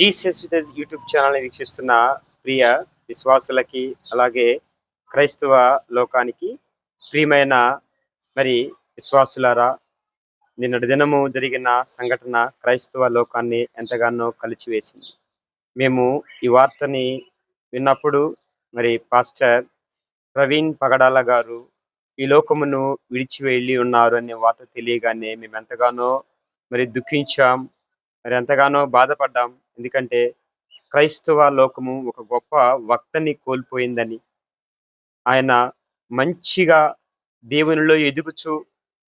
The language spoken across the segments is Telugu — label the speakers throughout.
Speaker 1: జీసస్ విత్ యూట్యూబ్ ఛానల్ వీక్షిస్తున్న ప్రియ విశ్వాసులకి అలాగే క్రైస్తవ లోకానికి ప్రియమైన మరి విశ్వాసులారా నిన్నటి దినము జరిగిన సంఘటన క్రైస్తవ లోకాన్ని ఎంతగానో కలిచివేసింది. మేము ఈ వార్తని విన్నప్పుడు మరి పాస్టర్ ప్రవీణ్ పగడాల గారు ఈ లోకమును విడిచి వెళ్ళి ఉన్నారు అనే వార్త తెలియగానే మేము ఎంతగానో మరి దుఃఖించాం మరి ఎంతగానో బాధపడ్డాం. ఎందుకంటే క్రైస్తవ లోకము ఒక గొప్ప వక్తని కోల్పోయిందని. ఆయన మంచిగా దేవునిలో ఎదుగుచు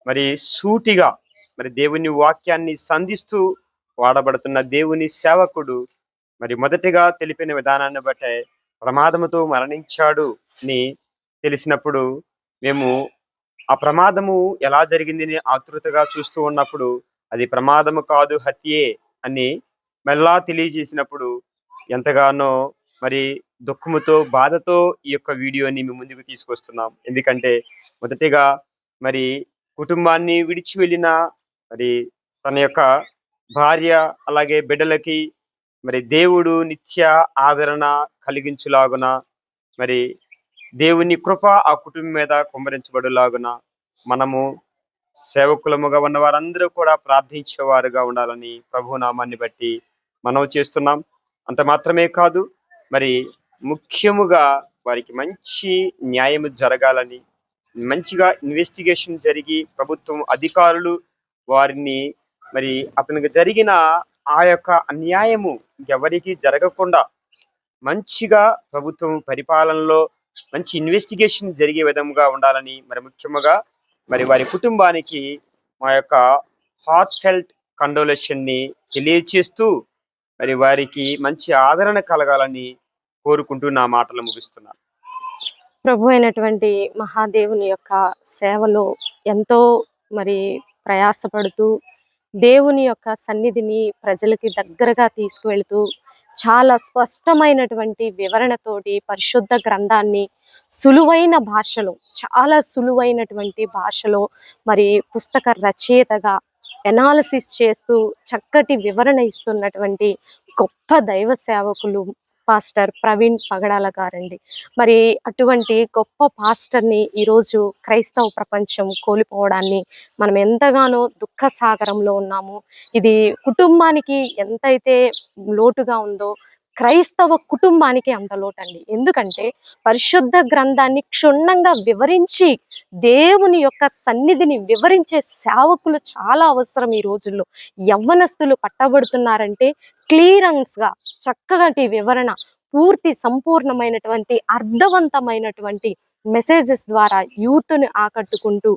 Speaker 1: మరి సూటిగా మరి దేవుని వాక్యాన్ని సంధిస్తూ వాడబడుతున్న దేవుని సేవకుడు మరి మొదటిగా తెలిపిన విధానాన్ని బట్టే ప్రమాదముతో మరణించాడు అని తెలిసినప్పుడు మేము ఆ ప్రమాదము ఎలా జరిగింది అని ఆతృతగా చూస్తూ ఉన్నప్పుడు అది ప్రమాదము కాదు హత్యే అని మెల్లా తెలియజేసినప్పుడు ఎంతగానో మరి దుఃఖముతో బాధతో ఈ యొక్క వీడియోని మీ ముందుకు తీసుకొస్తున్నాం. ఎందుకంటే మొదటిగా మరి కుటుంబాన్ని విడిచి వెళ్ళిన మరి తన యొక్క భార్య అలాగే బిడ్డలకి మరి దేవుడు నిత్య ఆదరణ కలిగించులాగున మరి దేవుని కృప ఆ కుటుంబం మీద కుమ్మరించబడులాగున మనము సేవకులముగా ఉన్న వారందరూ కూడా ప్రార్థించేవారుగా ఉండాలని ప్రభునామాన్ని బట్టి మనం చేస్తున్నాం. అంత మాత్రమే కాదు మరి ముఖ్యముగా వారికి మంచి న్యాయం జరగాలని మంచిగా ఇన్వెస్టిగేషన్ జరిగి ప్రభుత్వం అధికారులు వారిని మరి అతనికి జరిగిన ఆ యొక్క అన్యాయము ఎవరికి జరగకుండా మంచిగా ప్రభుత్వం పరిపాలనలో మంచి ఇన్వెస్టిగేషన్ జరిగే విధంగా ఉండాలని మరి ముఖ్యముగా మరి వారి కుటుంబానికి మా యొక్క హార్ట్ ఫెల్ట్ కండోలేషన్ని తెలియచేస్తూ మరి వారికి మంచి ఆదరణ కలగాలని కోరుకుంటూ నా మాటలు ముగిస్తున్నాను.
Speaker 2: ప్రభు అయినటువంటి మహాదేవుని యొక్క సేవలో ఎంతో మరి ప్రయాసపడుతూ దేవుని యొక్క సన్నిధిని ప్రజలకి దగ్గరగా తీసుకువెళుతూ చాలా స్పష్టమైనటువంటి వివరణతోటి పరిశుద్ధ గ్రంథాన్ని సులువైన భాషలో చాలా సులువైనటువంటి భాషలో మరి పుస్తక రచయితగా ఎనాలసిస్ చేస్తూ చక్కటి వివరణ ఇస్తున్నటువంటి గొప్ప దైవ సేవకులు పాస్టర్ ప్రవీణ్ పగడాల గారండి. మరి అటువంటి గొప్ప పాస్టర్ని ఈరోజు క్రైస్తవ ప్రపంచం కోల్పోవడాన్ని మనం ఎంతగానో దుఃఖ సాగరంలో ఉన్నాము. ఇది కుటుంబానికి ఎంతైతే లోటుగా ఉందో క్రైస్తవ కుటుంబానికి అంత లోటండి. ఎందుకంటే పరిశుద్ధ గ్రంథాన్ని క్షుణ్ణంగా వివరించి దేవుని యొక్క సన్నిధిని వివరించే సేవకులు చాలా అవసరం ఈ రోజుల్లో. యవ్వనస్తులు పట్టబడుతున్నారంటే క్లియరెన్స్గా చక్కగా వివరణ పూర్తి సంపూర్ణమైనటువంటి అర్థవంతమైనటువంటి మెసేజెస్ ద్వారా యూత్ని ఆకట్టుకుంటూ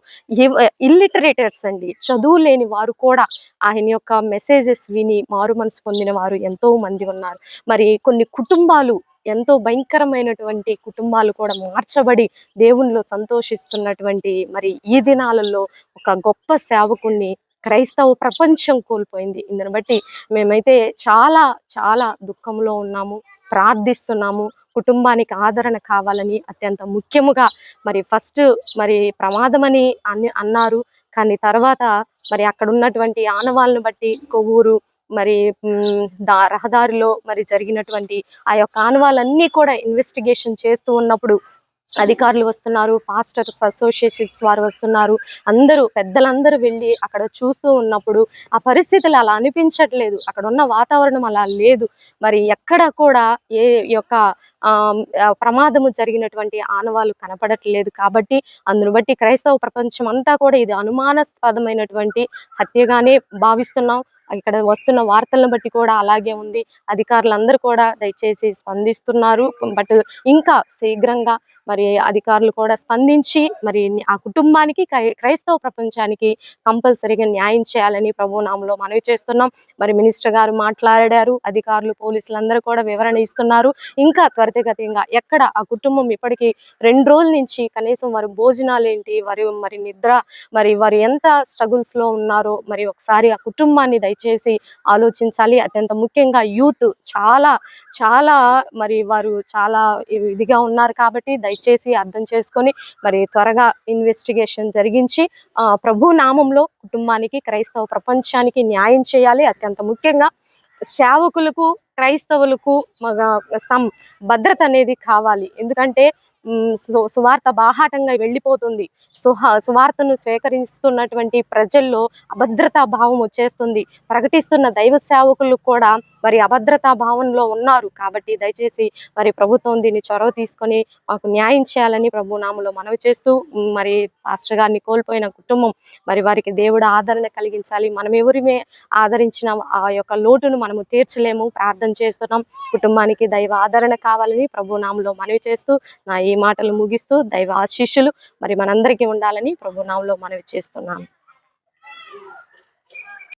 Speaker 2: ఇల్లిటరేటర్స్ అండి. చదువు లేని వారు కూడా ఆయన యొక్క మెసేజెస్ విని మారు మనసు పొందిన వారు ఎంతో మంది ఉన్నారు. మరి కొన్ని కుటుంబాలు ఎంతో భయంకరమైనటువంటి కుటుంబాలు కూడా మార్చబడి దేవునిలో సంతోషిస్తున్నటువంటి మరి ఈ దినాలలో ఒక గొప్ప సేవకుణ్ణి క్రైస్తవ ప్రపంచం కోల్పోయింది. ఇందుని బట్టి మేమైతే చాలా చాలా దుఃఖంలో ఉన్నాము ప్రార్థిస్తున్నాము. కుటుంబానికి ఆదరణ కావాలని అత్యంత ముఖ్యముగా మరి ఫస్ట్ మరి ప్రమాదమని అని అన్నారు. కానీ తర్వాత మరి అక్కడ ఉన్నటువంటి ఆనవాళ్ళను బట్టి కొవ్వూరు మరి దా రహదారిలో మరి జరిగినటువంటి ఆ యొక్క ఆనవాళ్ళన్నీ కూడా ఇన్వెస్టిగేషన్ చేస్తూ ఉన్నప్పుడు అధికారులు వస్తున్నారు పాస్టర్స్ అసోసియేషన్స్ వారు వస్తున్నారు. అందరూ పెద్దలందరూ వెళ్ళి అక్కడ చూస్తూ ఉన్నప్పుడు ఆ పరిస్థితులు అలా అనిపించట్లేదు. అక్కడ ఉన్న వాతావరణం అలా లేదు. మరి ఎక్కడ కూడా ఏ యొక్క ప్రమాదము జరిగినటువంటి ఆనవాలు కనపడట్లేదు. కాబట్టి అందును బట్టి క్రైస్తవ ప్రపంచం అంతా కూడా ఇది అనుమానాస్పదమైనటువంటి హత్యగానే భావిస్తున్నాం. ఇక్కడ వస్తున్న వార్తలను బట్టి కూడా అలాగే ఉంది. అధికారులందరూ కూడా దయచేసి స్పందిస్తున్నారు. బట్ ఇంకా శీఘ్రంగా మరి అధికారులు కూడా స్పందించి మరి ఆ కుటుంబానికి క్రై- క్రైస్తవ ప్రపంచానికి కంపల్సరీగా న్యాయం చేయాలని ప్రభునాంలో మనవి చేస్తున్నాం. మరి మినిస్టర్ గారు మాట్లాడారు అధికారులు పోలీసులందరూ కూడా వివరణ ఇస్తున్నారు. ఇంకా త్వరితగతిగా ఎక్కడ ఆ కుటుంబం ఇప్పటికీ రెండు రోజుల నుంచి కనీసం వారి భోజనాలు ఏంటి వారి మరి నిద్ర మరి వారు ఎంత స్ట్రగుల్స్లో ఉన్నారో మరి ఒకసారి ఆ కుటుంబాన్ని దయచేసి ఆలోచించాలి. అత్యంత ముఖ్యంగా యూత్ చాలా చాలా మరి వారు చాలా ఇదిగా ఉన్నారు కాబట్టి దయ దయచేసి అర్థం చేసుకొని మరి త్వరగా ఇన్వెస్టిగేషన్ జరిగించి ప్రభు నామంలో కుటుంబానికి క్రైస్తవ ప్రపంచానికి న్యాయం చేయాలి. అత్యంత ముఖ్యంగా సేవకులకు క్రైస్తవులకు సమ్ సం భద్రత అనేది కావాలి. ఎందుకంటే సువార్త బాహాటంగా వెళ్ళిపోతుంది. సుహ సువార్తను స్వీకరిస్తున్నటువంటి ప్రజల్లో అభద్రతా భావం వచ్చేస్తుంది. ప్రకటిస్తున్న దైవ సేవకులు కూడా మరి అభద్రతా భావంలో ఉన్నారు. కాబట్టి దయచేసి మరి ప్రభుత్వం దీన్ని చొరవ తీసుకొని మాకు న్యాయం చేయాలని ప్రభు నామలో మనవి చేస్తూ మరి పాస్టర్ గారిని కోల్పోయిన కుటుంబం మరి వారికి దేవుడు ఆదరణ కలిగించాలి. మనం ఎవరిమే ఆదరించిన ఆ యొక్క లోటును మనము తీర్చలేము. ప్రార్థన చేస్తున్నాం. కుటుంబానికి దైవ ఆదరణ కావాలని ప్రభు నామలో మనవి చేస్తూ నా ఈ మాటలు ముగిస్తూ దైవ ఆశీస్సులు మరి మనందరికీ ఉండాలని ప్రభు నామలో మనవి చేస్తున్నాను